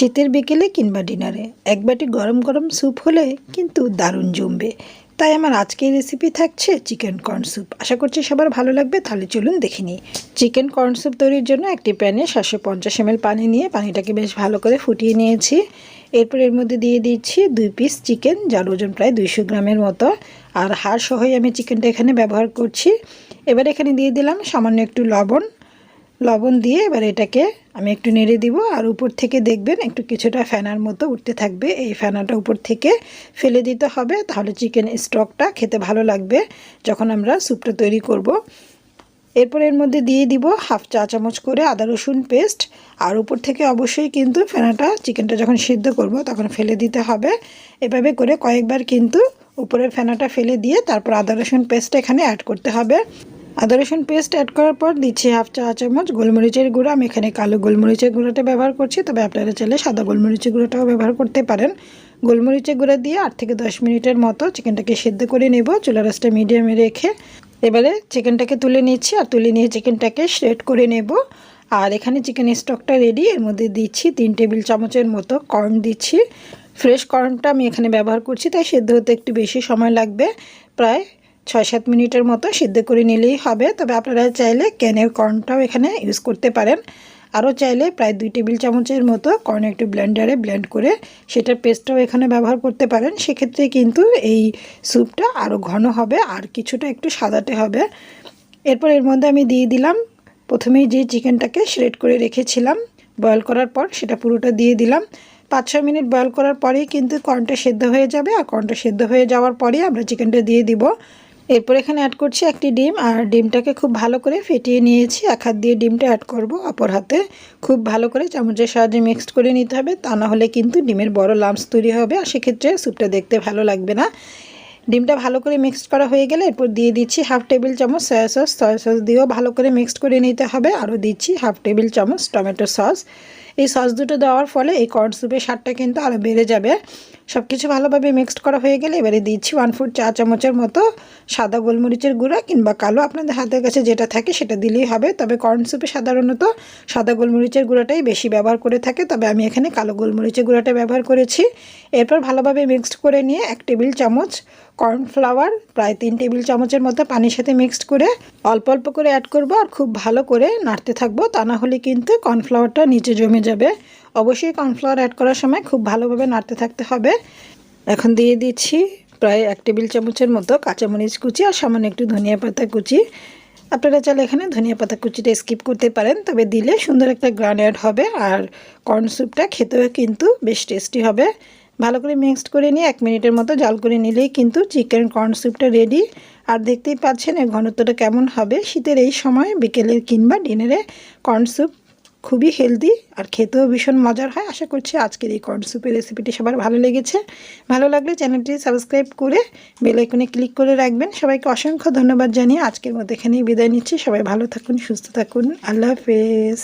শীতের বিকেলে কিংবা ডিনারে। এক বাটি গরম গরম স্যুপ হলে কিন্তু দারুণ জমবে। তাই আমার আজকের রেসিপি থাকছে চিকেন কর্ন স্যুপ। আশা করছি সবার ভালো লাগবে, তাহলে চলুন দেখে নিই। চিকেন কর্ন স্যুপ তৈরির জন্য একটি প্যানে সাতশো পঞ্চাশ এমএল পানি নিয়ে পানিটাকে বেশ ভালো করে ফুটিয়ে নিয়েছি। এরপর এর মধ্যে দিয়ে দিচ্ছি দুই পিস চিকেন যার ওজন প্রায় দুইশো গ্রামের মতো। আর হাড় সহই আমি চিকেনটা এখানে ব্যবহার করছি। এবার এখানে দিয়ে দিলাম সামান্য একটু লবণ। লবণ দিয়ে এবার এটাকে আমি একটু নেড়ে দিব আর উপর থেকে দেখবেন একটু কিছুটা ফেনার মতো উঠতে থাকবে। এই ফেনাটা উপর থেকে ফেলে দিতে হবে, তাহলে চিকেন স্টকটা খেতে ভালো লাগবে যখন আমরা স্যুপটা তৈরি করব। এরপর এর মধ্যে দিয়ে দিব হাফ চা চামচ করে আদা রসুন পেস্ট। আর উপর থেকে অবশ্যই কিন্তু ফেনাটা, চিকেনটা যখন সিদ্ধ করব তখন ফেলে দিতে হবে। এভাবে করে কয়েকবার কিন্তু উপরের ফেনাটা ফেলে দিয়ে তারপর আদা রসুন পেস্ট এখানে অ্যাড করতে হবে। আদা রসুন পেস্ট অ্যাড করার পর দিচ্ছি হাফ চা চামচ গোলমরিচের গুঁড়ো। আমি এখানে কালো গোলমরিচের গুঁড়োটা ব্যবহার করছি, তবে আপনারা চাইলে সাদা গোলমরিচের গুঁড়োটাও ব্যবহার করতে পারেন। গোলমরিচের গুঁড়ো দিয়ে আট থেকে দশ মিনিটের মতো চিকেনটাকে সেদ্ধ করে নেব চুলা রাসটা মিডিয়ামে রেখে। এবারে চিকেনটাকে তুলে নিচ্ছি, আর তুলে নিয়ে চিকেনটাকে শ্রেড করে নেব। আর এখানে চিকেন স্টকটা রেডি এর মধ্যে দিচ্ছি তিন টেবিল চামচের মতো কর্ন দিচ্ছি। ফ্রেশ কর্নটা আমি এখানে ব্যবহার করছি, তাই সেদ্ধ হতে একটু বেশি সময় লাগবে। প্রায় ছয় সাত মিনিটের মতো সিদ্ধ করে নিলেই হবে। তবে আপনারা চাইলে ক্যানের কর্নটাও এখানে ইউজ করতে পারেন। আরও চাইলে প্রায় দুই টেবিল চামচের মতো কর্ন একটু ব্লেন্ডারে ব্লেন্ড করে সেটার পেস্টটাও এখানে ব্যবহার করতে পারেন। সেক্ষেত্রে কিন্তু এই স্যুপটা আরও ঘন হবে আর কিছুটা একটু সাদাটে হবে। এরপর এর মধ্যে আমি দিয়ে দিলাম। প্রথমেই যে চিকেনটাকে শ্রেড করে রেখেছিলাম বয়েল করার পর সেটা পুরোটা দিয়ে দিলাম। পাঁচ ছয় মিনিট বয়েল করার পরেই কিন্তু কর্নটা সেদ্ধ হয়ে যাবে। আর কর্নটা সেদ্ধ হয়ে যাওয়ার পরেই আমরা চিকেনটা দিয়ে দিব। এরপর এখানে অ্যাড করছি একটি ডিম, আর ডিমটাকে খুব ভালো করে ফেটিয়ে নিয়েছি। এক হাত দিয়ে ডিমটা অ্যাড করব, অপর হাতে খুব ভালো করে চামচের সাহায্যে মিক্সড করে নিতে হবে। তা না হলে কিন্তু ডিমের বড় লাম্পস তৈরি হবে, আর সেক্ষেত্রে স্যুপটা দেখতে ভালো লাগবে না। ডিমটা ভালো করে মিক্সড করা হয়ে গেলে এরপর দিয়ে দিচ্ছি হাফ টেবিল চামচ সয়া সস সয়া সস দিয়েও ভালো করে মিক্সড করে নিতে হবে। আরও দিচ্ছি হাফ টেবিল চামচ টমেটো সস এই সস দুটো দেওয়ার ফলে এই কর্ন স্যুপের স্বাদটা কিন্তু আরও বেড়ে যাবে। সব কিছু ভালোভাবে মিক্সড করা হয়ে গেলে এবারে দিচ্ছি ওয়ান ফুট চা চামচের মতো সাদা গোলমরিচের গুঁড়া কিংবা কালো। আপনাদের হাতের কাছে যেটা থাকে সেটা দিলেই হবে। তবে কর্ন স্যুপে সাধারণত সাদা গোলমরিচের গুঁড়াটাই বেশি ব্যবহার করে থাকে। তবে আমি এখানে কালো গোলমরিচের গুঁড়াটা ব্যবহার করেছি। এরপর ভালোভাবে মিক্সড করে নিয়ে এক টেবিল চামচ কর্নফ্লাওয়ার, প্রায় তিন টেবিল চামচের মতো পানির সাথে মিক্সড করে অল্প অল্প করে অ্যাড করব আর খুব ভালো করে নাড়তে থাকব। তা না হলে কিন্তু কর্নফ্লাওয়ারটা নিচে জমে যাবে। অবশ্যই কর্নফ্লাওয়ার অ্যাড করার সময় খুব ভালোভাবে নাড়তে থাকতে হবে। এখন দিয়ে দিচ্ছি প্রায় এক টেবিল চামচের মতো কাঁচামরিচ কুচি আর সামান্য একটু ধনিয়া পাতা কুচি। আপনারা চাইলে এখানে ধনিয়া পাতা কুচিটা স্কিপ করতে পারেন, তবে দিলে সুন্দর একটা গ্রান অ্যাড হবে আর কর্ন স্যুপটা খেতেও কিন্তু বেশ টেস্টি হবে। ভালো করে মিক্সড করে নিয়ে এক মিনিটের মতো জাল করে নিলেই কিন্তু চিকেন কর্ন স্যুপটা রেডি। আর দেখতেই পাচ্ছেন এর ঘনত্বটা কেমন হবে। শীতের এই সময় বিকেলের কিংবা ডিনারে কর্ন স্যুপ খুবই হেলদি আর খেতেও ভীষণ মজার হয়। আশা করছি আজকের এই কর্ন স্যুপের রেসিপিটি সবার ভালো লেগেছে। ভালো লাগলে চ্যানেলটি সাবস্ক্রাইব করে বেলাইকনে ক্লিক করে রাখবেন। সবাইকে অসংখ্য ধন্যবাদ জানিয়ে আজকের মতো এখানেই বিদায় নিচ্ছি। সবাই ভালো থাকুন, সুস্থ থাকুন। আল্লাহ হাফেজ।